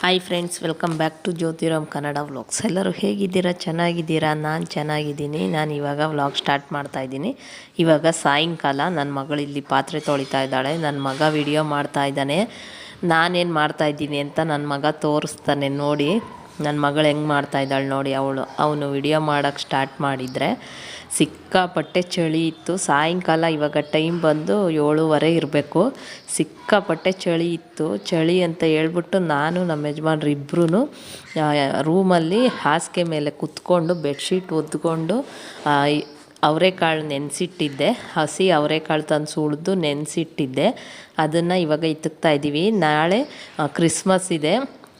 Hi friends welcome back to Jyothiram Kannada vlogs ಎಲ್ಲರೂ ಹೇಗಿದ್ದೀರಾ? ಚೆನ್ನಾಗಿದ್ದೀರಾ? ನಾನು ಚೆನ್ನಾಗಿದ್ದೀನಿ. ನಾನು ಇವಾಗ ವ್ಲಾಗ್ ಸ್ಟಾರ್ಟ್ ಮಾಡ್ತಾ ಇದ್ದೀನಿ. ಇವಾಗ ಸಾಯಂಕಾಲ ನನ್ನ ಮಗಳು ಇಲ್ಲಿ ಪಾತ್ರೆ ತೊಳಿತಾ ಇದ್ದಾಳೆ. ನನ್ನ ಮಗ ವಿಡಿಯೋ ಮಾಡ್ತಾ ಇದ್ದಾನೆ. ನಾನೇನು ಮಾಡ್ತಾ ಇದ್ದೀನಿ ಅಂತ ನನ್ನ ಮಗ ತೋರಿಸ್ತಾನೆ ನೋಡಿ. ನನ್ನ ಮಗಳು ಹೆಂಗೆ ಮಾಡ್ತಾ ಇದ್ದಾಳೆ ನೋಡಿ. ಅವಳು, ಅವನು ವಿಡಿಯೋ ಮಾಡೋಕ್ಕೆ ಸ್ಟಾರ್ಟ್ ಮಾಡಿದರೆ. ಸಿಕ್ಕಾಪಟ್ಟೆ ಚಳಿ ಇತ್ತು. ಸಾಯಂಕಾಲ ಇವಾಗ ಟೈಮ್ ಬಂದು ಏಳುವರೆ ಇರಬೇಕು. ಸಿಕ್ಕಾಪಟ್ಟೆ ಚಳಿ ಇತ್ತು. ಚಳಿ ಅಂತ ಹೇಳ್ಬಿಟ್ಟು ನಾನು ನಮ್ಮ ಯಜಮಾನ್ರು ಇಬ್ಬರೂ ರೂಮಲ್ಲಿ ಹಾಸಿಗೆ ಮೇಲೆ ಕುತ್ಕೊಂಡು, ಬೆಡ್ಶೀಟ್ ಒದ್ಕೊಂಡು ಅವರೆಕಾಳು ನೆನೆಸಿಟ್ಟಿದ್ದೆ. ಹಸಿ ಅವರೆಕಾಳು ತಂದು ಸುಳಿದು ನೆನೆಸಿಟ್ಟಿದ್ದೆ. ಅದನ್ನು ಇವಾಗ ಇತ್ತಕ್ತಾ ಇದ್ದೀವಿ ನಾಳೆ ಕ್ರಿಸ್ಮಸ್ ಇದೆ.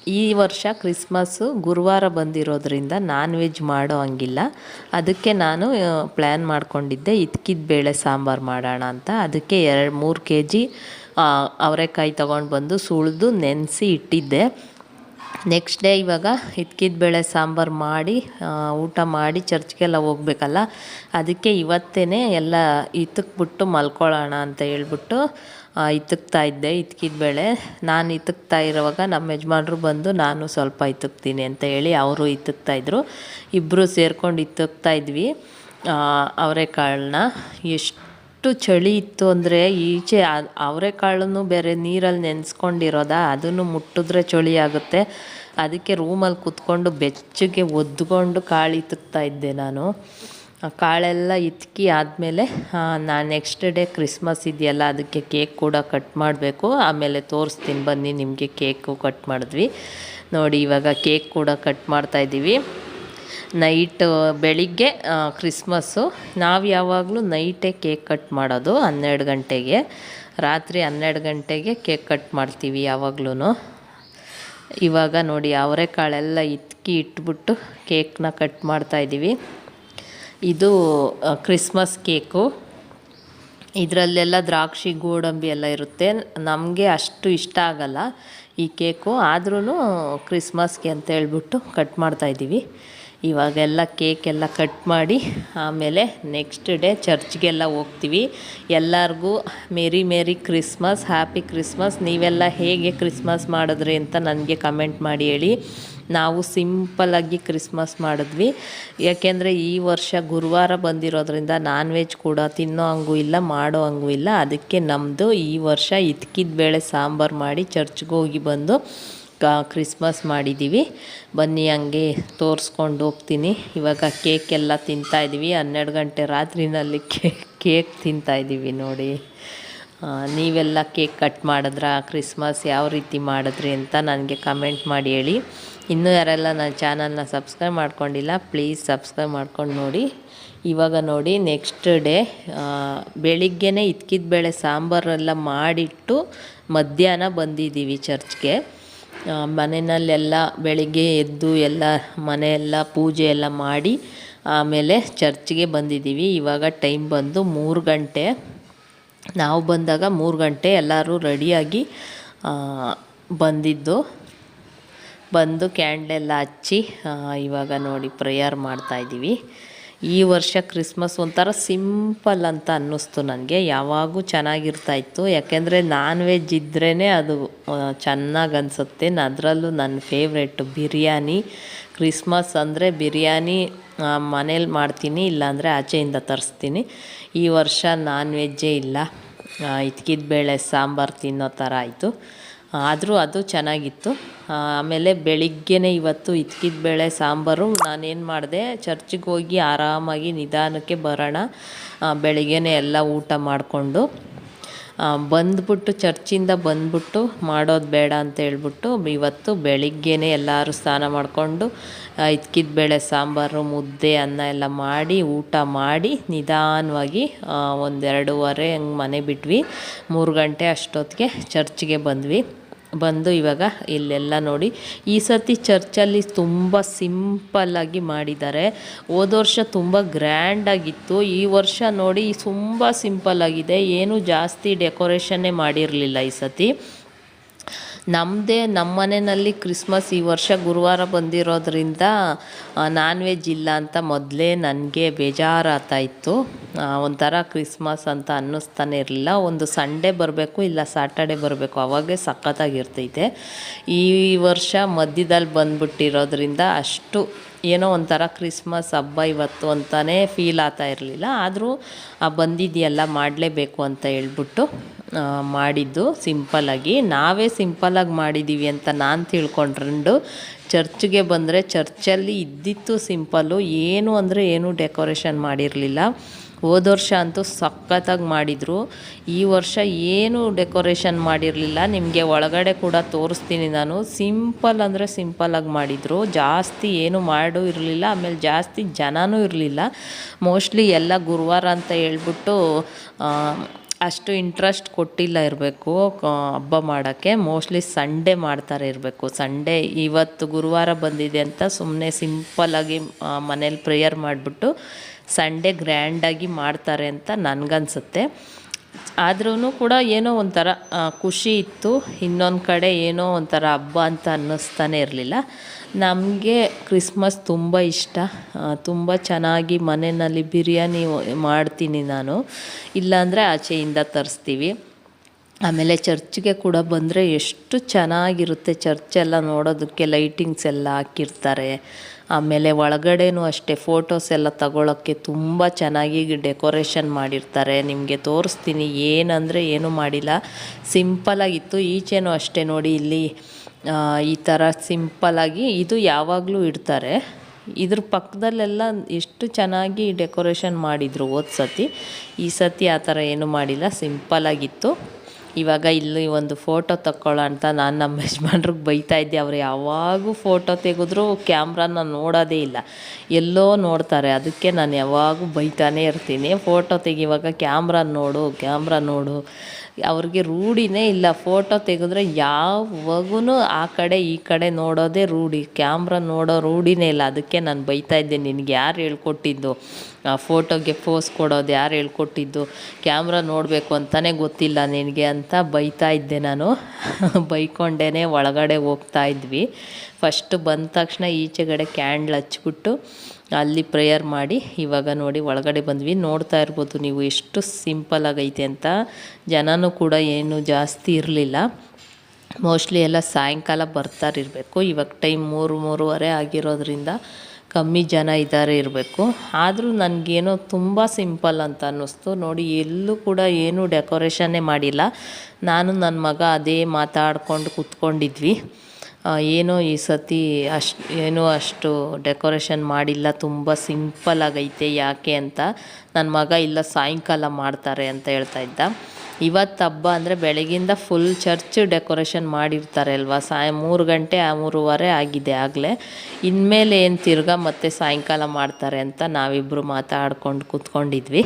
ಈ ವರ್ಷ ಕ್ರಿಸ್ಮಸ್ಸು ಗುರುವಾರ ಬಂದಿರೋದ್ರಿಂದ ನಾನ್ ವೆಜ್ ಮಾಡೋ ಹಂಗಿಲ್ಲ. ಅದಕ್ಕೆ ನಾನು ಪ್ಲ್ಯಾನ್ ಮಾಡ್ಕೊಂಡಿದ್ದೆ ಇದ್ಕಿದ ಬೇಳೆ ಸಾಂಬಾರು ಮಾಡೋಣ ಅಂತ. ಅದಕ್ಕೆ ಎರಡು, ಮೂರು ಕೆ ಜಿ ಅವರೆಕಾಯಿ ತೊಗೊಂಡು ಬಂದು ಸುಳಿದು ನೆನೆಸಿ ಇಟ್ಟಿದ್ದೆ. ನೆಕ್ಸ್ಟ್ ಡೇ ಇವಾಗ ಇದ್ಕಿದ ಬೇಳೆ ಸಾಂಬಾರು ಮಾಡಿ ಊಟ ಮಾಡಿ ಚರ್ಚ್ಗೆಲ್ಲ ಹೋಗ್ಬೇಕಲ್ಲ? ಅದಕ್ಕೆ ಇವತ್ತೇ ಎಲ್ಲ ಇತ್ತಕ್ಬಿಟ್ಟು ಮಲ್ಕೊಳ್ಳೋಣ ಅಂತ ಹೇಳ್ಬಿಟ್ಟು ಇತ್ತಕ್ತಾ ಇದ್ದೆ ಇತ್ಕಿದ ಬೇಳೆ. ನಾನು ಇತ್ತಕ್ತಾ ಇರುವಾಗ ನಮ್ಮ ಯಜಮಾನ್ರು ಬಂದು ನಾನು ಸ್ವಲ್ಪ ಇತ್ತಕ್ತೀನಿ ಅಂತ ಹೇಳಿ ಅವರು ಇತ್ತಕ್ತಾಯಿದ್ರು ಇಬ್ಬರು ಸೇರ್ಕೊಂಡು ಇತ್ತಕ್ತಾ ಇದ್ವಿ. ಅವರೆಕಾಳನ್ನ ಎಷ್ಟು ಚಳಿ ಇತ್ತು ಅಂದರೆ ಈಚೆ ಅವರೆಕಾಳನ್ನು ಬೇರೆ ನೀರಲ್ಲಿ ನೆನೆಸ್ಕೊಂಡಿರೋದ, ಅದನ್ನು ಮುಟ್ಟಿದ್ರೆ ಚಳಿ ಆಗುತ್ತೆ. ಅದಕ್ಕೆ ರೂಮಲ್ಲಿ ಕುತ್ಕೊಂಡು ಬೆಚ್ಚಗೆ ಒದ್ಕೊಂಡು ಕಾಳು ಇತ್ತಾ ಇದ್ದೆ ನಾನು. ಕಾಳೆಲ್ಲ ಇತ್ಕಿ ಆದಮೇಲೆ ನಾನು ನೆಕ್ಸ್ಟ್ ಡೇ ಕ್ರಿಸ್ಮಸ್ ಇದೆಯಲ್ಲ, ಅದಕ್ಕೆ ಕೇಕ್ ಕೂಡ ಕಟ್ ಮಾಡಬೇಕು. ಆಮೇಲೆ ತೋರಿಸ್ತೀನಿ ಬನ್ನಿ, ನಿಮಗೆ ಕೇಕು ಕಟ್ ಮಾಡಿದ್ವಿ. ನೋಡಿ, ಇವಾಗ ಕೇಕ್ ಕೂಡ ಕಟ್ ಮಾಡ್ತಾಯಿದ್ದೀವಿ ನೈಟ್ ಬೆಳಿಗ್ಗೆ ಕ್ರಿಸ್ಮಸ್ಸು. ನಾವು ಯಾವಾಗಲೂ ನೈಟೇ ಕೇಕ್ ಕಟ್ ಮಾಡೋದು, ಹನ್ನೆರಡು ಗಂಟೆಗೆ. ರಾತ್ರಿ ಹನ್ನೆರಡು ಗಂಟೆಗೆ ಕೇಕ್ ಕಟ್ ಮಾಡ್ತೀವಿ ಯಾವಾಗ್ಲೂ ಇವಾಗ ನೋಡಿ, ಅವರೆಕಾಳೆಲ್ಲ ಇತ್ಕಿ ಇಟ್ಬಿಟ್ಟು ಕೇಕ್ನ ಕಟ್ ಮಾಡ್ತಾಯಿದ್ದೀವಿ ಇದು ಕ್ರಿಸ್ಮಸ್ ಕೇಕು. ಇದರಲ್ಲೆಲ್ಲ ದ್ರಾಕ್ಷಿ, ಗೋಡಂಬಿ ಎಲ್ಲ ಇರುತ್ತೆ. ನಮಗೆ ಅಷ್ಟು ಇಷ್ಟ ಆಗಲ್ಲ ಈ ಕೇಕು. ಆದ್ರೂ ಕ್ರಿಸ್ಮಸ್ಗೆ ಅಂತ ಹೇಳ್ಬಿಟ್ಟು ಕಟ್ ಮಾಡ್ತಾಯಿದ್ದೀವಿ ಇವಾಗೆಲ್ಲ ಕೇಕೆಲ್ಲ ಕಟ್ ಮಾಡಿ ಆಮೇಲೆ ನೆಕ್ಸ್ಟ್ ಡೇ ಚರ್ಚ್ಗೆಲ್ಲ ಹೋಗ್ತೀವಿ. ಎಲ್ಲರಿಗೂ merry merry Christmas happy Christmas, ನೀವೆಲ್ಲ ಹೇಗೆ ಕ್ರಿಸ್ಮಸ್ ಮಾಡಿದ್ರಿ ಅಂತ ನನಗೆ ಕಮೆಂಟ್ ಮಾಡಿ ಹೇಳಿ. ನಾವು ಸಿಂಪಲಾಗಿ ಕ್ರಿಸ್ಮಸ್ ಮಾಡಿದ್ವಿ. ಯಾಕೆಂದರೆ ಈ ವರ್ಷ ಗುರುವಾರ ಬಂದಿರೋದ್ರಿಂದ ನಾನ್ ವೆಜ್ ಕೂಡ ತಿನ್ನೋ ಹಂಗೂ ಇಲ್ಲ, ಮಾಡೋ ಹಂಗೂ ಇಲ್ಲ. ಅದಕ್ಕೆ ನಮ್ಮದು ಈ ವರ್ಷ ಇದ್ಕಿದ್ದ ಬೇಳೆ ಸಾಂಬಾರು ಮಾಡಿ ಚರ್ಚ್ಗೆ ಹೋಗಿ ಬಂದು ಕ್ರಿಸ್ಮಸ್ ಮಾಡಿದ್ದೀವಿ ಬನ್ನಿ ಹಂಗೆ ತೋರಿಸ್ಕೊಂಡು ಹೋಗ್ತೀನಿ. ಇವಾಗ ಕೇಕ್ ಎಲ್ಲ ತಿಂತಾಯಿದ್ದೀವಿ ಹನ್ನೆರಡು ಗಂಟೆ ರಾತ್ರಿನಲ್ಲಿ ಕೇಕ್ ಕೇಕ್ ತಿಂತಾಯಿದ್ದೀವಿ ನೋಡಿ. ನೀವೆಲ್ಲ ಕೇಕ್ ಕಟ್ ಮಾಡಿದ್ರ? ಕ್ರಿಸ್ಮಸ್ ಯಾವ ರೀತಿ ಮಾಡಿದ್ರಿ ಅಂತ ನನಗೆ ಕಮೆಂಟ್ ಮಾಡಿ ಹೇಳಿ. ಇನ್ನೂ ಯಾರೆಲ್ಲ ನನ್ನ ಚಾನಲ್ನ ಸಬ್ಸ್ಕ್ರೈಬ್ ಮಾಡ್ಕೊಂಡಿಲ್ಲ, ಪ್ಲೀಸ್ ಸಬ್ಸ್ಕ್ರೈಬ್ ಮಾಡ್ಕೊಂಡು ನೋಡಿ. ಇವಾಗ ನೋಡಿ ನೆಕ್ಸ್ಟ್ ಡೇ ಬೆಳಿಗ್ಗೆನೇ ಇದ್ಕಿದ ಬೇಳೆ ಸಾಂಬಾರೆಲ್ಲ ಮಾಡಿಟ್ಟು ಮಧ್ಯಾಹ್ನ ಬಂದಿದ್ದೀವಿ ಚರ್ಚ್ಗೆ. ಮನೆಯಲ್ಲೆಲ್ಲ ಬೆಳಿಗ್ಗೆ ಎದ್ದು ಎಲ್ಲ ಮನೆಯೆಲ್ಲ ಪೂಜೆ ಎಲ್ಲ ಮಾಡಿ ಆಮೇಲೆ ಚರ್ಚ್ಗೆ ಬಂದಿದ್ದೀವಿ. ಇವಾಗ ಟೈಮ್ ಬಂದು ಮೂರು ಗಂಟೆ. ನಾವು ಬಂದಾಗ ಮೂರು ಗಂಟೆ ಎಲ್ಲರೂ ರೆಡಿಯಾಗಿ ಬಂದಿದ್ದು. ಬಂದು ಕ್ಯಾಂಡ್ಲೆಲ್ಲ ಹಚ್ಚಿ ಇವಾಗ ನೋಡಿ ಪ್ರೇಯರ್ ಮಾಡ್ತಾಯಿದ್ದೀವಿ ಈ ವರ್ಷ ಕ್ರಿಸ್ಮಸ್ ಒಂಥರ ಸಿಂಪಲ್ ಅಂತ ಅನ್ನಿಸ್ತು ನನಗೆ. ಯಾವಾಗೂ ಚೆನ್ನಾಗಿರ್ತಾಯಿತ್ತು ಯಾಕೆಂದರೆ ನಾನ್ ವೆಜ್ ಇದ್ರೇ ಅದು ಚೆನ್ನಾಗಿ ಅನಿಸುತ್ತೆ. ಅದರಲ್ಲೂ ನನ್ನ ಫೇವ್ರೆಟ್ ಬಿರಿಯಾನಿ. ಕ್ರಿಸ್ಮಸ್ ಅಂದರೆ ಬಿರಿಯಾನಿ ಮನೇಲಿ ಮಾಡ್ತೀನಿ, ಇಲ್ಲಾಂದರೆ ಆಚೆಯಿಂದ ತರಿಸ್ತೀನಿ. ಈ ವರ್ಷ ನಾನ್ ವೆಜ್ಜೇ ಇಲ್ಲ. ಇದ್ಕಿದ ಬೇಳೆ ಸಾಂಬಾರು ತಿನ್ನೋ ಥರ ಆಯಿತು. ಆದರೂ ಅದು ಚೆನ್ನಾಗಿತ್ತು. ಆಮೇಲೆ ಬೆಳಿಗ್ಗೆನೇ ಇವತ್ತು ಇತ್ಕಿದ ಬೇಳೆ, ಸಾಂಬಾರು. ನಾನೇನು ಮಾಡಿದೆ ಚರ್ಚಿಗೆ ಹೋಗಿ ಆರಾಮಾಗಿ ನಿಧಾನಕ್ಕೆ ಬರೋಣ. ಬೆಳಿಗ್ಗೆನೇ ಎಲ್ಲ ಊಟ ಮಾಡಿಕೊಂಡು ಬಂದ್ಬಿಟ್ಟು ಚರ್ಚಿಂದ ಬಂದ್ಬಿಟ್ಟು ಮಾಡೋದು ಬೇಡ ಅಂತ ಹೇಳ್ಬಿಟ್ಟು ಇವತ್ತು ಬೆಳಿಗ್ಗೆನೇ ಎಲ್ಲರೂ ಸ್ನಾನ ಮಾಡಿಕೊಂಡು ಇದ್ಕಿದ ಬೇಳೆ, ಸಾಂಬಾರು, ಮುದ್ದೆ, ಅನ್ನ ಎಲ್ಲ ಮಾಡಿ, ಊಟ ಮಾಡಿ ನಿಧಾನವಾಗಿ ಒಂದೆರಡೂವರೆ ಹಂಗೆ ಮನೆ ಬಿಟ್ವಿ. ಮೂರು ಗಂಟೆ ಅಷ್ಟೊತ್ತಿಗೆ ಚರ್ಚ್ಗೆ ಬಂದ್ವಿ. ಬಂದು ಇವಾಗ ಇಲ್ಲೆಲ್ಲ ನೋಡಿ ಈ ಸರ್ತಿ ಚರ್ಚಲ್ಲಿ ತುಂಬ ಸಿಂಪಲ್ಲಾಗಿ ಮಾಡಿದ್ದಾರೆ. ಹೋದ ವರ್ಷ ತುಂಬ ಗ್ರ್ಯಾಂಡಾಗಿತ್ತು. ಈ ವರ್ಷ ನೋಡಿ ತುಂಬ ಸಿಂಪಲ್ಲಾಗಿದೆ. ಏನು ಜಾಸ್ತಿ ಡೆಕೋರೇಷನ್ನೇ ಮಾಡಿರಲಿಲ್ಲ ಈ ಸತಿ ನಮ್ಮದೇ ನಮ್ಮ ಮನೆಯಲ್ಲಿ ಕ್ರಿಸ್ಮಸ್ ಈ ವರ್ಷ ಗುರುವಾರ ಬಂದಿರೋದ್ರಿಂದ ನಾನ್ ವೆಜ್ ಇಲ್ಲ ಅಂತ ಮೊದಲೇ ನನಗೆ ಬೇಜಾರಾಗ್ತಾ ಇತ್ತು. ಒಂಥರ ಕ್ರಿಸ್ಮಸ್ ಅಂತ ಅನ್ನಿಸ್ತಾನೆ ಇರಲಿಲ್ಲ. ಒಂದು ಸಂಡೇ ಬರಬೇಕು, ಇಲ್ಲ ಸ್ಯಾಟರ್ಡೆ ಬರಬೇಕು, ಅವಾಗೆ ಸಖತ್ತಾಗಿರ್ತೈತೆ. ಈ ವರ್ಷ ಮಧ್ಯದಲ್ಲಿ ಬಂದ್ಬಿಟ್ಟಿರೋದ್ರಿಂದ ಅಷ್ಟು ಏನೋ ಒಂಥರ ಕ್ರಿಸ್ಮಸ್ ಹಬ್ಬ ಇವತ್ತು ಅಂತಲೇ ಫೀಲ್ ಆಗ್ತಾ ಇರಲಿಲ್ಲ. ಆದರೂ ಬಂದಿದೆಯಲ್ಲ, ಮಾಡಲೇಬೇಕು ಅಂತ ಹೇಳ್ಬಿಟ್ಟು ಮಾಡಿದ್ದು ಸಿಂಪಲ್ಲಾಗಿ ನಾವೇ ಸಿಂಪಲ್ಲಾಗಿ ಮಾಡಿದ್ದೀವಿ ಅಂತ ನಾನು ತಿಳ್ಕೊಂಡ್ರಂಡು. ಚರ್ಚ್ಗೆ ಬಂದರೆ ಚರ್ಚಲ್ಲಿ ಇದ್ದಿತ್ತು ಸಿಂಪಲ್ಲು. ಏನು ಅಂದರೆ ಏನು ಡೆಕೋರೇಷನ್ ಮಾಡಿರಲಿಲ್ಲ. ಹೋದ ವರ್ಷ ಅಂತೂ ಸಖತ್ತಾಗಿ ಮಾಡಿದರು. ಈ ವರ್ಷ ಏನು ಡೆಕೋರೇಷನ್ ಮಾಡಿರಲಿಲ್ಲ. ನಿಮಗೆ ಒಳಗಡೆ ಕೂಡ ತೋರಿಸ್ತೀನಿ ನಾನು. ಸಿಂಪಲ್ ಅಂದರೆ ಸಿಂಪಲಾಗಿ ಮಾಡಿದರು. ಜಾಸ್ತಿ ಏನು ಮಾಡೂ ಇರಲಿಲ್ಲ. ಆಮೇಲೆ ಜಾಸ್ತಿ ಜನನೂ ಇರಲಿಲ್ಲ. ಮೋಸ್ಟ್ಲಿ ಎಲ್ಲ ಗುರುವಾರ ಅಂತ ಹೇಳ್ಬಿಟ್ಟು ಅಷ್ಟು ಇಂಟ್ರೆಸ್ಟ್ ಕೊಟ್ಟಿಲ್ಲ ಇರಬೇಕು ಹಬ್ಬ ಮಾಡೋಕ್ಕೆ. ಮೋಸ್ಟ್ಲಿ ಸಂಡೇ ಮಾಡ್ತಾರೆ ಇರಬೇಕು. ಸಂಡೇ ಇವತ್ತು ಗುರುವಾರ ಬಂದಿದೆ ಅಂತ ಸುಮ್ಮನೆ ಸಿಂಪಲ್ಲಾಗಿ ಮನೇಲಿ ಪ್ರೇಯರ್ ಮಾಡಿಬಿಟ್ಟು ಸಂಡೇ ಗ್ರ್ಯಾಂಡಾಗಿ ಮಾಡ್ತಾರೆ ಅಂತ ನನಗನ್ಸುತ್ತೆ. ಆದ್ರೂ ಕೂಡ ಏನೋ ಒಂಥರ ಖುಷಿ ಇತ್ತು. ಇನ್ನೊಂದು ಕಡೆ ಏನೋ ಒಂಥರ ಹಬ್ಬ ಅಂತ ಅನ್ನಿಸ್ತಾನೆ ಇರಲಿಲ್ಲ. ನಮಗೆ ಕ್ರಿಸ್ಮಸ್ ತುಂಬ ಇಷ್ಟ. ತುಂಬ ಚೆನ್ನಾಗಿ ಮನೆಯಲ್ಲಿ ಬಿರಿಯಾನಿ ಮಾಡ್ತೀನಿ ನಾನು. ಇಲ್ಲಾಂದರೆ ಆಚೆಯಿಂದ ತರಿಸ್ತೀವಿ. ಆಮೇಲೆ ಚರ್ಚ್ಗೆ ಕೂಡ ಬಂದರೆ ಎಷ್ಟು ಚೆನ್ನಾಗಿರುತ್ತೆ ಚರ್ಚೆಲ್ಲ ನೋಡೋದಕ್ಕೆ, ಲೈಟಿಂಗ್ಸ್ ಎಲ್ಲ ಹಾಕಿರ್ತಾರೆ. ಆಮೇಲೆ ಒಳಗಡೆನೂ ಅಷ್ಟೇ ಫೋಟೋಸ್ ಎಲ್ಲ ತಗೊಳ್ಳೋಕ್ಕೆ ತುಂಬ ಚೆನ್ನಾಗಿ ಡೆಕೋರೇಷನ್ ಮಾಡಿರ್ತಾರೆ. ನಿಮಗೆ ತೋರಿಸ್ತೀನಿ, ಏನಂದರೆ ಏನೂ ಮಾಡಿಲ್ಲ. ಸಿಂಪಲಾಗಿತ್ತು ಈಚೆನೂ ಅಷ್ಟೇ ನೋಡಿ ಇಲ್ಲಿ ಈ ಥರ ಸಿಂಪಲಾಗಿ ಇದು ಯಾವಾಗಲೂ ಇಡ್ತಾರೆ. ಇದ್ರ ಪಕ್ಕದಲ್ಲೆಲ್ಲ ಎಷ್ಟು ಚೆನ್ನಾಗಿ ಡೆಕೋರೇಷನ್ ಮಾಡಿದರು ಹೋದ ಸತಿ. ಈ ಸತಿ ಆ ಥರ ಏನೂ ಮಾಡಿಲ್ಲ ಸಿಂಪಲಾಗಿತ್ತು ಇವಾಗ ಇಲ್ಲಿ ಒಂದು ಫೋಟೋ ತಕ್ಕೊಳ್ಳೋ ಅಂತ ನಾನು ನಮ್ಮ ಯಜಮಾನ್ರಿಗೆ ಬೈತಾ ಇದ್ದೆ. ಅವ್ರು ಯಾವಾಗೂ ಫೋಟೋ ತೆಗೆದ್ರು ಕ್ಯಾಮ್ರಾನ ನೋಡೋದೇ ಇಲ್ಲ. ಎಲ್ಲೋ ನೋಡ್ತಾರೆ. ಅದಕ್ಕೆ ನಾನು ಯಾವಾಗೂ ಬೈತಾನೇ ಇರ್ತೀನಿ. ಫೋಟೋ ತೆಗೆಯುವಾಗ ಕ್ಯಾಮ್ರಾ ನೋಡು ಕ್ಯಾಮ್ರಾ ನೋಡು. ಅವ್ರಿಗೆ ರೂಢಿನೇ ಇಲ್ಲ. ಫೋಟೋ ತೆಗೆದ್ರೆ ಯಾವಾಗೂ ಆ ಕಡೆ ಈ ಕಡೆ ನೋಡೋದೇ ರೂಢಿ. ಕ್ಯಾಮ್ರಾ ನೋಡೋ ರೂಢಿನೇ ಇಲ್ಲ. ಅದಕ್ಕೆ ನಾನು ಬೈತಾ ಇದ್ದೆ ನಿನಗೆ ಯಾರು ಹೇಳ್ಕೊಟ್ಟಿದ್ದು? ಆ ಫೋಟೋಗೆ ಪೋಸ್ ಕೊಡೋದು ಯಾರು ಹೇಳ್ಕೊಟ್ಟಿದ್ದು? ಕ್ಯಾಮ್ರಾ ನೋಡಬೇಕು ಅಂತಲೇ ಗೊತ್ತಿಲ್ಲ ನಿನಗೆ ಅಂತ ಬೈತಾ ಇದ್ದೆ ನಾನು. ಬೈಕೊಂಡೇ ಒಳಗಡೆ ಹೋಗ್ತಾ ಇದ್ವಿ. ಫಸ್ಟ್ ಬಂದ ತಕ್ಷಣ ಈಚೆಗಡೆ ಕ್ಯಾಂಡ್ಲ್ ಹಚ್ಬಿಟ್ಟು ಅಲ್ಲಿ ಪ್ರೇಯರ್ ಮಾಡಿ, ಇವಾಗ ನೋಡಿ ಒಳಗಡೆ ಬಂದ್ವಿ. ನೋಡ್ತಾ ಇರ್ಬೋದು ನೀವು ಎಷ್ಟು ಸಿಂಪಲ್ ಆಗೈತೆ ಅಂತ. ಜನನೂ ಕೂಡ ಏನು ಜಾಸ್ತಿ ಇರಲಿಲ್ಲ. ಮೋಸ್ಟ್ಲಿ ಎಲ್ಲ ಸಾಯಂಕಾಲ ಬರ್ತಾರಿರಬೇಕು ಇವಾಗ ಟೈಮ್ ಮೂರು, ಮೂರುವರೆ ಆಗಿರೋದ್ರಿಂದ ಕಮ್ಮಿ ಜನ ಇದ್ದಾರೆ ಇರಬೇಕು. ಆದರೂ ನನಗೇನೋ ತುಂಬ ಸಿಂಪಲ್ ಅಂತ ಅನ್ನಿಸ್ತು. ನೋಡಿ, ಎಲ್ಲೂ ಕೂಡ ಏನೂ ಡೆಕೋರೇಷನ್ನೇ ಮಾಡಿಲ್ಲ. ನಾನು ನನ್ನ ಮಗ ಅದೇ ಮಾತಾಡ್ಕೊಂಡು ಕೂತ್ಕೊಂಡಿದ್ವಿ. ಏನೋ ಈ ಸತಿ ಅಷ್ಟು ಏನೋ ಅಷ್ಟು ಡೆಕೋರೇಷನ್ ಮಾಡಿಲ್ಲ, ತುಂಬ ಸಿಂಪಲ್ ಆಗೈತೆ, ಯಾಕೆ ಅಂತ. ನನ್ನ ಮಗ ಇಲ್ಲ, ಸಾಯಂಕಾಲ ಮಾಡ್ತಾರೆ ಅಂತ ಹೇಳ್ತಾ ಇದ್ದ. ಇವತ್ತು ಹಬ್ಬ ಅಂದರೆ ಬೆಳಗಿಂದ ಫುಲ್ ಚರ್ಚ್ ಡೆಕೋರೇಷನ್ ಮಾಡಿರ್ತಾರೆ ಅಲ್ವಾ? ಸಾಯ ಮೂರು ಗಂಟೆ ಮೂರುವರೆ ಆಗಿದೆ ಆಗಲೇ. ಇನ್ಮೇಲೆ ಏನು ತಿರ್ಗಾ ಮತ್ತೆ ಸಾಯಂಕಾಲ ಮಾಡ್ತಾರೆ ಅಂತ ನಾವಿಬ್ಬರು ಮಾತಾಡ್ಕೊಂಡು ಕೂತ್ಕೊಂಡಿದ್ವಿ.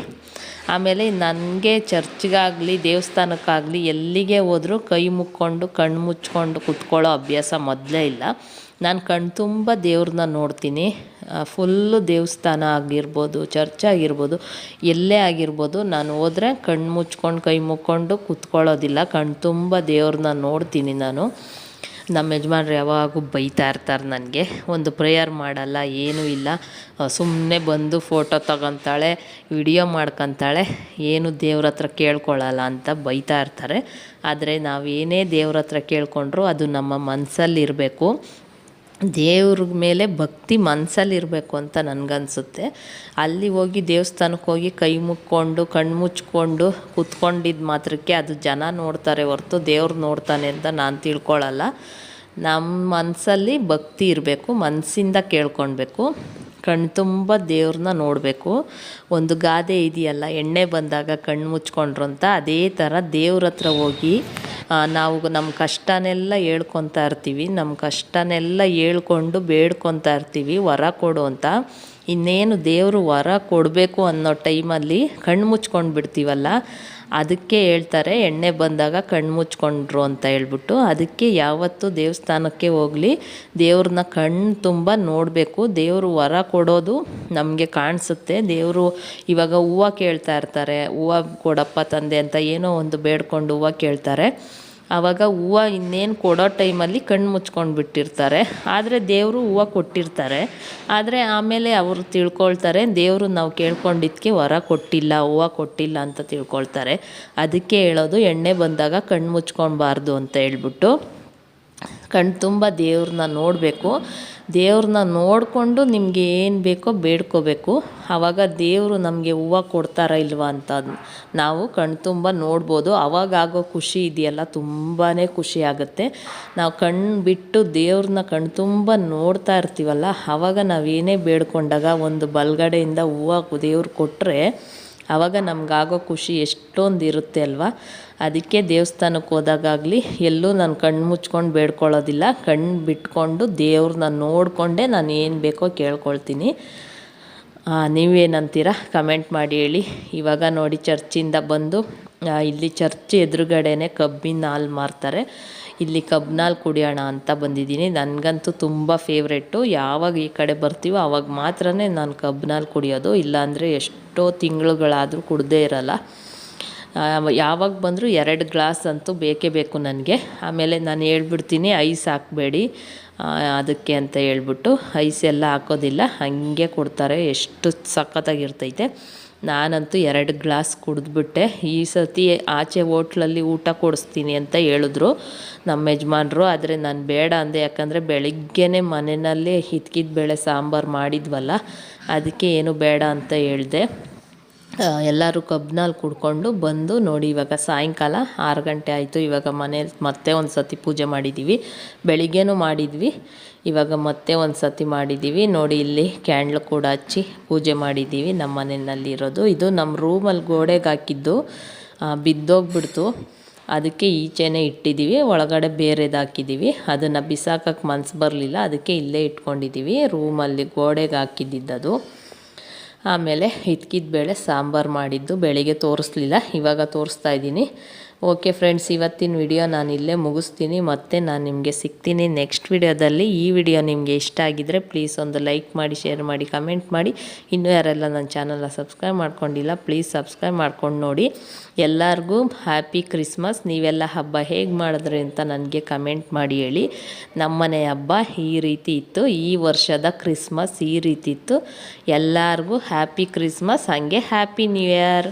ಆಮೇಲೆ ನನಗೆ ಚರ್ಚ್ಗಾಗಲಿ ದೇವಸ್ಥಾನಕ್ಕಾಗಲಿ ಎಲ್ಲಿಗೆ ಹೋದರೂ ಕೈ ಮುಕ್ಕೊಂಡು, ಕಣ್ಣು ಮುಚ್ಕೊಂಡು ಕುತ್ಕೊಳ್ಳೋ ಅಭ್ಯಾಸ ಮೊದಲೇ ಇಲ್ಲ. ನಾನು ಕಣ್ತುಂಬ ತುಂಬ ದೇವ್ರನ್ನ ನೋಡ್ತೀನಿ. ಫುಲ್ಲು ದೇವಸ್ಥಾನ ಆಗಿರ್ಬೋದು ಚರ್ಚ್ ಆಗಿರ್ಬೋದು, ಎಲ್ಲೇ ಆಗಿರ್ಬೋದು, ನಾನು ಹೋದರೆ ಕಣ್ಣು ಮುಚ್ಕೊಂಡು, ಕೈ ಮುಕ್ಕೊಂಡು ಕುತ್ಕೊಳ್ಳೋದಿಲ್ಲ. ಕಣ್ಣು ತುಂಬ ದೇವ್ರನ್ನ ನೋಡ್ತೀನಿ ನಾನು. ನಮ್ಮ ಯಜಮಾನ್ರು ಯಾವಾಗೂ ಬೈತಾ ಇರ್ತಾರೆ ನನಗೆ. ಒಂದು ಪ್ರೇಯರ್ ಮಾಡಲ್ಲ, ಏನೂ ಇಲ್ಲ. ಸುಮ್ಮನೆ ಬಂದು ಫೋಟೋ ತಗೊತಾಳೆ ವಿಡಿಯೋ ಮಾಡ್ಕೊತಾಳೆ. ಏನು ದೇವ್ರ ಹತ್ರ ಕೇಳ್ಕೊಳ್ಳಲ್ಲ ಅಂತ ಬೈತಾ ಇರ್ತಾರೆ. ಆದರೆ ನಾವೇನೇ ದೇವ್ರ ಹತ್ರ ಕೇಳ್ಕೊಂಡ್ರೂ ಅದು ನಮ್ಮ ಮನಸ್ಸಲ್ಲಿರಬೇಕು ದೇವ್ರ ಮೇಲೆ ಭಕ್ತಿ ಮನಸ್ಸಲ್ಲಿರಬೇಕು ಅಂತ ನನಗನ್ಸುತ್ತೆ. ಅಲ್ಲಿ ಹೋಗಿ ದೇವಸ್ಥಾನಕ್ಕೆ ಹೋಗಿ ಕೈ ಮುಕ್ಕೊಂಡು ಕಣ್ಣು ಮುಚ್ಕೊಂಡು ಕುತ್ಕೊಂಡಿದ್ದ ಮಾತ್ರಕ್ಕೆ ಅದು ಜನ ನೋಡ್ತಾರೆ ಹೊರತು ದೇವ್ರು ನೋಡ್ತಾನೆ ಅಂತ ನಾನು ತಿಳ್ಕೊಳ್ಳಲ್ಲ ನಮ್ಮ ಮನಸ್ಸಲ್ಲಿ ಭಕ್ತಿ ಇರಬೇಕು ಮನಸ್ಸಿಂದ ಕೇಳ್ಕೊಳ್ಬೇಕು. ಕಣ್ಣು ತುಂಬ ದೇವ್ರನ್ನ ನೋಡಬೇಕು. ಒಂದು ಗಾದೆ ಇದೆಯಲ್ಲ, ಎಣ್ಣೆ ಬಂದಾಗ ಕಣ್ಣು ಮುಚ್ಕೊಂಡ್ರು ಅಂತ ಅದೇ ಥರ ದೇವ್ರ ಹತ್ರ ಹೋಗಿ ನಾವು ನಮ್ಮ ಕಷ್ಟನೆಲ್ಲ ಹೇಳ್ಕೊತಾ ಇರ್ತೀವಿ. ನಮ್ಮ ಕಷ್ಟನೆಲ್ಲ ಹೇಳ್ಕೊಂಡು ಬೇಡ್ಕೊತಾ ಇರ್ತೀವಿ. ವರ ಕೊಡು ಅಂತ. ಇನ್ನೇನು ದೇವರು ವರ ಕೊಡಬೇಕು ಅನ್ನೋ ಟೈಮಲ್ಲಿ ಕಣ್ಣು ಮುಚ್ಕೊಂಡು ಬಿಡ್ತೀವಲ್ಲ ಅದಕ್ಕೆ ಹೇಳ್ತಾರೆ, ಎಣ್ಣೆ ಬಂದಾಗ ಕಣ್ಣು ಮುಚ್ಕೊಂಡ್ರು ಅಂತ ಹೇಳ್ಬಿಟ್ಟು. ಅದಕ್ಕೆ ಯಾವತ್ತೂ ದೇವಸ್ಥಾನಕ್ಕೆ ಹೋಗಲಿ, ದೇವ್ರನ್ನ ಕಣ್ಣು ತುಂಬ ನೋಡಬೇಕು. ದೇವರು ವರ ಕೊಡೋದು ನಮಗೆ ಕಾಣಿಸುತ್ತೆ. ದೇವರು ಇವಾಗ ಹೂವು ಕೇಳ್ತಾ ಇರ್ತಾರೆ. ಹೂವು ಕೊಡಪ್ಪ ತಂದೆ ಅಂತ ಏನೋ ಒಂದು ಬೇಡ್ಕೊಂಡು ಹೂವು ಕೇಳ್ತಾರೆ. ಆವಾಗ ಹೂವು ಇನ್ನೇನು ಕೊಡೋ ಟೈಮಲ್ಲಿ ಕಣ್ಣು ಮುಚ್ಕೊಂಡು ಬಿಟ್ಟಿರ್ತಾರೆ. ಆದರೆ ದೇವರು ಹೂವು ಕೊಟ್ಟಿರ್ತಾರೆ. ಆದರೆ ಆಮೇಲೆ ಅವರು ತಿಳ್ಕೊಳ್ತಾರೆ, ದೇವರು ನಾವು ಕೇಳ್ಕೊಂಡಿದ್ದಕ್ಕೆ ವರ ಕೊಟ್ಟಿಲ್ಲ, ಹೂವು ಕೊಟ್ಟಿಲ್ಲ ಅಂತ ತಿಳ್ಕೊಳ್ತಾರೆ. ಅದಕ್ಕೆ ಹೇಳೋದು, ಎಣ್ಣೆ ಬಂದಾಗ ಕಣ್ಣು ಮುಚ್ಕೊಳ್ಬಾರ್ದು ಅಂತ ಹೇಳ್ಬಿಟ್ಟು. ಕಣ್ಣು ತುಂಬ ದೇವ್ರನ್ನ ನೋಡಬೇಕು. ದೇವ್ರನ್ನ ನೋಡಿಕೊಂಡು ನಿಮಗೆ ಏನು ಬೇಕೋ ಬೇಡ್ಕೋಬೇಕು. ಆವಾಗ ದೇವರು ನಮಗೆ ಹೂವು ಕೊಡ್ತಾರ ಇಲ್ವಾ ಅಂತ ನಾವು ಕಣ್ತುಂಬ ತುಂಬ ನೋಡ್ಬೋದು. ಆವಾಗಾಗೋ ಖುಷಿ ಇದೆಯಲ್ಲ ತುಂಬಾ ಖುಷಿ ಆಗುತ್ತೆ. ನಾವು ಕಣ್ಣು ಬಿಟ್ಟು ದೇವ್ರನ್ನ ಕಣ್ತುಂಬ ತುಂಬ ನೋಡ್ತಾ ಇರ್ತೀವಲ್ಲ ಆವಾಗ ನಾವೇನೇ ಬೇಡ್ಕೊಂಡಾಗ ಒಂದು ಬಲಗಡೆಯಿಂದ ಹೂವು ದೇವ್ರು ಕೊಟ್ಟರೆ ಆವಾಗ ನಮಗಾಗೋ ಖುಷಿ ಎಷ್ಟೊಂದು ಇರುತ್ತೆ ಅಲ್ವಾ? ಅದಕ್ಕೆ ದೇವಸ್ಥಾನಕ್ಕೆ ಹೋದಾಗಲಿ ಎಲ್ಲೂ ನಾನು ಕಣ್ಣು ಮುಚ್ಕೊಂಡು ಬೇಡ್ಕೊಳ್ಳೋದಿಲ್ಲ. ಕಣ್ಣು ಬಿಟ್ಕೊಂಡು ದೇವ್ರನ್ನ ನೋಡಿಕೊಂಡೇ ನಾನು ಏನು ಬೇಕೋ ಕೇಳ್ಕೊಳ್ತೀನಿ. ನೀವೇನಂತೀರ? ಕಮೆಂಟ್ ಮಾಡಿ ಹೇಳಿ. ಇವಾಗ ನೋಡಿ ಚರ್ಚಿಂದ ಬಂದು ಇಲ್ಲಿ ಚರ್ಚ್ ಎದುರುಗಡೆನೆ ಕಬ್ಬಿನ ಹಾಲು ಮಾರ್ತಾರೆ. ಇಲ್ಲಿ ಕಬ್ಬಿನಾಲ್ ಕುಡಿಯೋಣ ಅಂತ ಬಂದಿದ್ದೀನಿ. ನನಗಂತೂ ತುಂಬ ಫೇವ್ರೆಟ್ಟು ಯಾವಾಗ ಈ ಕಡೆ ಬರ್ತೀವೋ ಆವಾಗ ಮಾತ್ರ ನಾನು ಕಬ್ಬಿನಾಲ್ ಕುಡಿಯೋದು. ಇಲ್ಲಾಂದರೆ ಎಷ್ಟೋ ತಿಂಗಳುಗಳಾದರೂ ಕುಡ್ದೇ ಇರಲ್ಲ. ಯಾವಾಗ ಬಂದರೂ ಎರಡು ಗ್ಲಾಸ್ ಅಂತೂ ಬೇಕೇ ಬೇಕು ನನಗೆ. ಆಮೇಲೆ ನಾನು ಹೇಳ್ಬಿಡ್ತೀನಿ, ಐಸ್ ಹಾಕಬೇಡಿ. ಅದಕ್ಕೆ ಅಂತ ಹೇಳ್ಬಿಟ್ಟು ಐಸ್ ಎಲ್ಲ ಹಾಕೋದಿಲ್ಲ. ಹಾಗೆ ಕೊಡ್ತಾರೆ, ಎಷ್ಟು ಸಖತ್ತಾಗಿರ್ತೈತೆ. ನಾನಂತೂ ಎರಡು ಗ್ಲಾಸ್ ಕುಡಿದ್ಬಿಟ್ಟೆ. ಈ ಸತಿ ಆಚೆ ಹೋಟ್ಲಲ್ಲಿ ಊಟ ಕೊಡಿಸ್ತೀನಿ ಅಂತ ಹೇಳಿದ್ರು ನಮ್ಮ ಯಜಮಾನ್ರು. ಆದರೆ ನಾನು ಬೇಡ ಅಂದೆ, ಯಾಕಂದರೆ ಬೆಳಿಗ್ಗೆನೇ ಮನೆಯಲ್ಲೇ ಹಿತ್ಕಿದ ಬೇಳೆ ಸಾಂಬಾರು ಮಾಡಿದ್ವಲ್ಲ, ಅದಕ್ಕೆ ಏನು ಬೇಡ ಅಂತ ಹೇಳಿದೆ. ಎಲ್ಲರೂ ಕಬ್ನಲ್ಲಿ ಕುಡ್ಕೊಂಡು ಬಂದು ನೋಡಿ ಇವಾಗ ಸಾಯಂಕಾಲ ಆರು ಗಂಟೆ ಆಯಿತು. ಇವಾಗ ಮನೇಲಿ ಮತ್ತೆ ಒಂದು ಸತಿ ಪೂಜೆ ಮಾಡಿದ್ದೀವಿ ಬೆಳಿಗ್ಗೆನೂ ಮಾಡಿದ್ವಿ. ಇವಾಗ ಮತ್ತೆ ಒಂದು ಸತಿ ಮಾಡಿದ್ದೀವಿ ನೋಡಿ ಇಲ್ಲಿ ಕ್ಯಾಂಡ್ಲ್ ಕೂಡ ಹಚ್ಚಿ ಪೂಜೆ ಮಾಡಿದ್ದೀವಿ ನಮ್ಮ ಮನೆಯಲ್ಲಿರೋದು ಇದು ನಮ್ಮ ರೂಮಲ್ಲಿ ಗೋಡೆಗೆ ಹಾಕಿದ್ದು. ಬಿದ್ದೋಗ್ಬಿಡ್ತು. ಅದಕ್ಕೆ ಈಚೆನೇ ಇಟ್ಟಿದ್ದೀವಿ ಒಳಗಡೆ ಬೇರೆದು ಹಾಕಿದ್ದೀವಿ ಅದನ್ನು ಬಿಸಾಕಕ್ಕೆ ಮನಸ್ಸು ಬರಲಿಲ್ಲ. ಅದಕ್ಕೆ ಇಲ್ಲೇ ಇಟ್ಕೊಂಡಿದ್ದೀವಿ ರೂಮಲ್ಲಿ ಗೋಡೆಗೆ ಹಾಕಿದ್ದಿದ್ದದು. ಆಮೇಲೆ ಇದ್ಕಿದ ಬೇಳೆ ಸಾಂಬಾರು ಮಾಡಿದ್ದು ಬೆಳಿಗ್ಗೆ ತೋರಿಸ್ಲಿಲ್ಲ ಇವಾಗ ತೋರಿಸ್ತಾ ಇದ್ದೀನಿ. ಓಕೆ ಫ್ರೆಂಡ್ಸ್ ಇವತ್ತಿನ ವಿಡಿಯೋ ನಾನು ಇಲ್ಲೇ ಮುಗಿಸ್ತೀನಿ. ಮತ್ತೆ ನಾನು ನಿಮಗೆ ಸಿಗ್ತೀನಿ ನೆಕ್ಸ್ಟ್ ವಿಡಿಯೋದಲ್ಲಿ ಈ ವಿಡಿಯೋ ನಿಮಗೆ ಇಷ್ಟ ಆಗಿದ್ದರೆ ಪ್ಲೀಸ್ ಒಂದು ಲೈಕ್ ಮಾಡಿ ಶೇರ್ ಮಾಡಿ ಕಮೆಂಟ್ ಮಾಡಿ. ಇನ್ನೂ ಯಾರೆಲ್ಲ ನನ್ನ ಚಾನಲ್ನ ಸಬ್ಸ್ಕ್ರೈಬ್ ಮಾಡ್ಕೊಂಡಿಲ್ಲ ಪ್ಲೀಸ್ ಸಬ್ಸ್ಕ್ರೈಬ್ ಮಾಡ್ಕೊಂಡು ನೋಡಿ. ಎಲ್ಲರಿಗೂ ಹ್ಯಾಪಿ ಕ್ರಿಸ್ಮಸ್ ನೀವೆಲ್ಲ ಹಬ್ಬ ಹೇಗೆ ಮಾಡಿದ್ರಿ ಅಂತ ನನಗೆ ಕಮೆಂಟ್ ಮಾಡಿ ಹೇಳಿ. ನಮ್ಮನೆ ಹಬ್ಬ ಈ ರೀತಿ ಇತ್ತು. ಈ ವರ್ಷದ ಕ್ರಿಸ್ಮಸ್ ಈ ರೀತಿ ಇತ್ತು. ಎಲ್ಲರಿಗೂ ಹ್ಯಾಪಿ ಕ್ರಿಸ್ಮಸ್ ಹಾಗೆ ಹ್ಯಾಪಿ ನ್ಯೂ ಇಯರ್